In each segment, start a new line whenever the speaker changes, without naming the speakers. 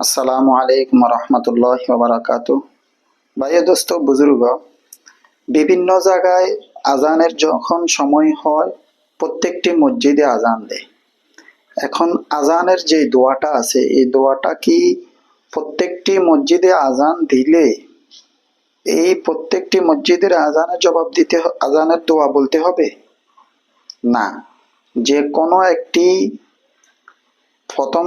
আসসালামু আলাইকুম রহমতুল্লাহ বারাকাত ভাইয়া দোস্ত, বুজুর্গ, বিভিন্ন জায়গায় আজানের যখন সময় হয়, প্রত্যেকটি মসজিদে আজান দেয়। এখন আজানের যে দোয়াটা আছে, এই দোয়াটা কি প্রত্যেকটি মসজিদে আজান দিলে, এই প্রত্যেকটি মসজিদের আজানের জবাব দিতে আজানের দোয়া বলতে হবে? না। যে কোনো একটি প্রথম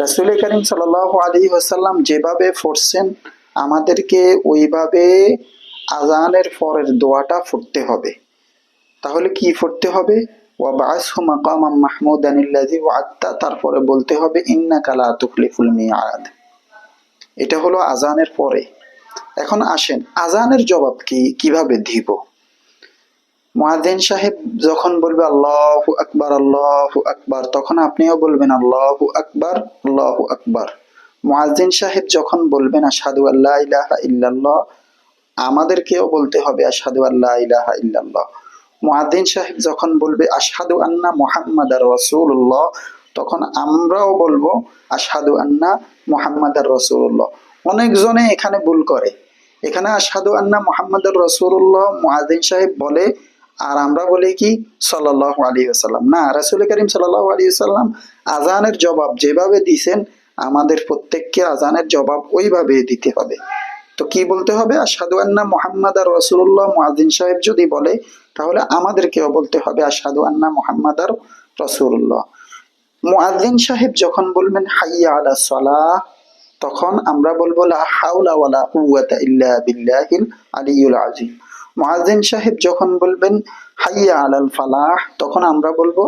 রাসুল করিম সাল আলী ওসাল্লাম যেভাবে পড়ছেন আমাদেরকে ওইভাবে আজানের পরের দোয়াটা ফুটতে হবে। তাহলে কি ফুটতে হবে? ওয়া বাসহু মাকামাম আল্লাযী ওয়া'আদতা, তারপরে বলতে হবে, ইন্নাকা লা তুখলিফুল মিআদ। এটা হলো আজানের পরে। এখন আসেন আজানের জবাব কি? কীভাবে দিব? মুয়াজ্জিন সাহেব যখন বলবে, আল্লাহু আকবার আল্লাহু আকবার, তখন আপনিও বলবেন, আল্লাহু আকবার আল্লাহু আকবার। মুয়াজ্জিন সাহেব যখন বলবেন, আশহাদু আল্লা ইলাহা ইল্লাল্লাহ, আমাদেরকেও বলতে হবে, আশহাদু আল্লা ইলাহা ইল্লাল্লাহ। মুয়াজ্জিন সাহেব যখন বলবে, আশহাদু আন্না মুহাম্মাদার রাসূলুল্লাহ, তখন আমরাও বলব আসাদু আন্না মুহাম্মাদার রাসূলুল্লাহ। অনেকজনে এখানে ভুল করে। এখানে আসাদু আন্না মুহাম্মাদার রাসূলুল্লাহ মুয়াজ্জিন সাহেব বলে আর আমরা বলি কি? সাল্লাল্লাহু আলাইহি ওয়াসাল্লাম। না, রাসূল করিম সাল্লাল্লাহু আলাইহি ওয়াসাল্লাম আজানের জবাব যেভাবে দিয়েছেন আমাদের প্রত্যেককে আজানের জবাব ওইভাবে দিতে হবে। তো কি বলতে হবে? আশহাদু আন্না মুহাম্মাদ আর রসুল্লাহ মুয়াজ্জিন সাহেব যদি বলে, তাহলে আমাদেরকেও বলতে হবে আশহাদু আন্না মুহাম্মাদ আর রসুল্লাহ মুয়াজ্জিন সাহেব যখন বলবেন, হাইয়া আলা সালাহ তখন আমরা বলব, লা হাওলা ওয়ালা কুওয়াতা ইল্লা বিল্লাহিল আলিয়ুল আযীম মুয়াজ্জিন সাহেব যখন বলবেন, হাইয়া আলাল ফালাহ তখন আমরা বলব,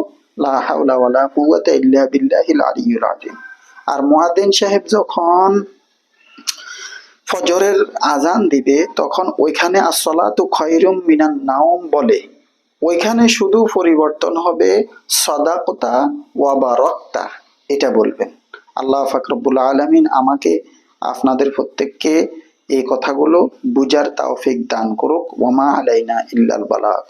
লা হাওলা ওয়ালা কুওয়াতা ইল্লা বিল্লাহিল আলিয়ুল আযীম আর মুয়াজ্জিন সাহেব যখন ফজরের আজান দিবে, তখন ওইখানে আসলাতু খৈরুম মিনান নাওম বলে, ওইখানে শুধু পরিবর্তন হবে সদাকতা ওয়াবা রক্তা এটা বলবেন। আল্লাহ ফাকরবুল আলমিন আমাকে, আপনাদের প্রত্যেককে এই কথাগুলো বুজার তাওফিক দান করুক। ওমা আলাইনা ইল্লাল বালাগ।